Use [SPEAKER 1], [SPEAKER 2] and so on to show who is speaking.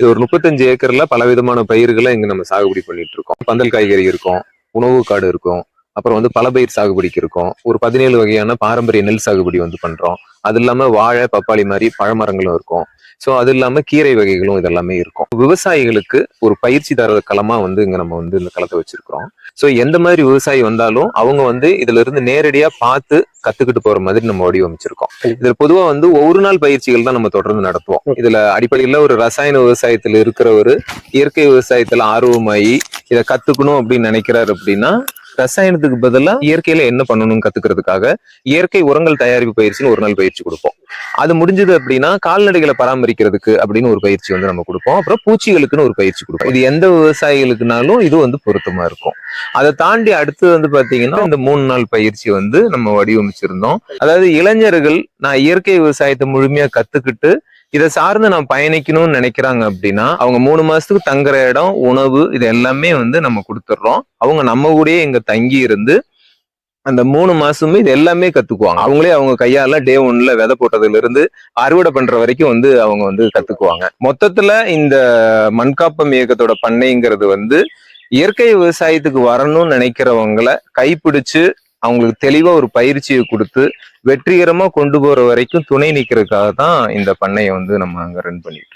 [SPEAKER 1] இது ஒரு முப்பத்தஞ்சு ஏக்கர்ல பல விதமான பயிர்களை இங்க நம்ம சாகுபடி பண்ணிட்டு இருக்கோம். பந்தல் காய்கறி இருக்கும் உணவு காடு இருக்கும் அப்புறம் வந்து பல பயிர் சாகுபடிக்கு இருக்கும். ஒரு பதினேழு வகையான பாரம்பரிய நெல் சாகுபடி வந்து பண்றோம். அது இல்லாம வாழை பப்பாளி மாதிரி பழமரங்களும் இருக்கும். ஸோ அது இல்லாம கீரை வகைகளும் இதெல்லாமே இருக்கும். விவசாயிகளுக்கு ஒரு பயிற்சி தர களமா வந்து இங்க நம்ம வந்து இந்த களத்தை வச்சிருக்கிறோம். ஸோ எந்த மாதிரி விவசாயி வந்தாலும் அவங்க வந்து இதுல இருந்து நேரடியா பார்த்து கத்துக்கிட்டு போற மாதிரி நம்ம வடிவமைச்சிருக்கோம். இதுல பொதுவா வந்து ஒரு நாள் பயிற்சிகள் தான் நம்ம தொடர்ந்து நடத்துவோம். இதுல அடிப்படையில ஒரு ரசாயன விவசாயத்துல இருக்கிறவரு இயற்கை விவசாயத்துல ஆர்வமாயி இதை கத்துக்கணும் அப்படின்னு நினைக்கிறாரு அப்படின்னா ரசாயனத்துக்கு பதிலா இயற்கையில என்ன பண்ணணும்னு கத்துக்கிறதுக்காக இயற்கை உரங்கள் தயாரிப்பு பயிற்சின்னு ஒரு நாள் பயிற்சி கொடுப்போம். அது முடிஞ்சது அப்படின்னா கால்நடைகளை பராமரிக்கிறதுக்கு அப்படின்னு ஒரு பயிற்சி வந்து நம்ம கொடுப்போம். அப்புறம் பூச்சிகளுக்குன்னு ஒரு பயிற்சி கொடுப்போம். இது எந்த விவசாயிகளுக்குனாலும் இது வந்து பொருத்தமா இருக்கும். அதை தாண்டி அடுத்து வந்து பாத்தீங்கன்னா இந்த மூணு நாள் பயிற்சி வந்து நம்ம வடிவமைச்சிருந்தோம். அதாவது இளைஞர்கள் நான் இயற்கை விவசாயத்தை முழுமையா கத்துக்கிட்டு இதை சார்ந்து நான் பயணிக்கணும்னு நினைக்கிறாங்க அப்படின்னா அவங்க மூணு மாசத்துக்கு தங்குற இடம் உணவு இது எல்லாமே வந்து நம்ம கொடுத்துட்றோம். அவங்க நம்ம கூடயே இங்க தங்கி இருந்து அந்த மூணு மாசமே இது எல்லாமே கத்துக்குவாங்க. அவங்களே அவங்க கையால டே ஒன்ல விதை போட்டதுல இருந்து அறுவடை பண்ற வரைக்கும் வந்து அவங்க வந்து கத்துக்குவாங்க. மொத்தத்துல இந்த மண்காப்பம் இயக்கத்தோட பண்ணைங்கிறது வந்து இயற்கை விவசாயத்துக்கு வரணும்னு நினைக்கிறவங்கள கைப்பிடிச்சு அவங்களுக்கு தெளிவா ஒரு பயிற்சியை கொடுத்து வெற்றிகரமா கொண்டு போற வரைக்கும் துணை நிக்கிறதுக்காக தான் இந்த பண்ணையை வந்து நம்ம அங்க ரன் பண்ணிட்டு இருக்கோம்.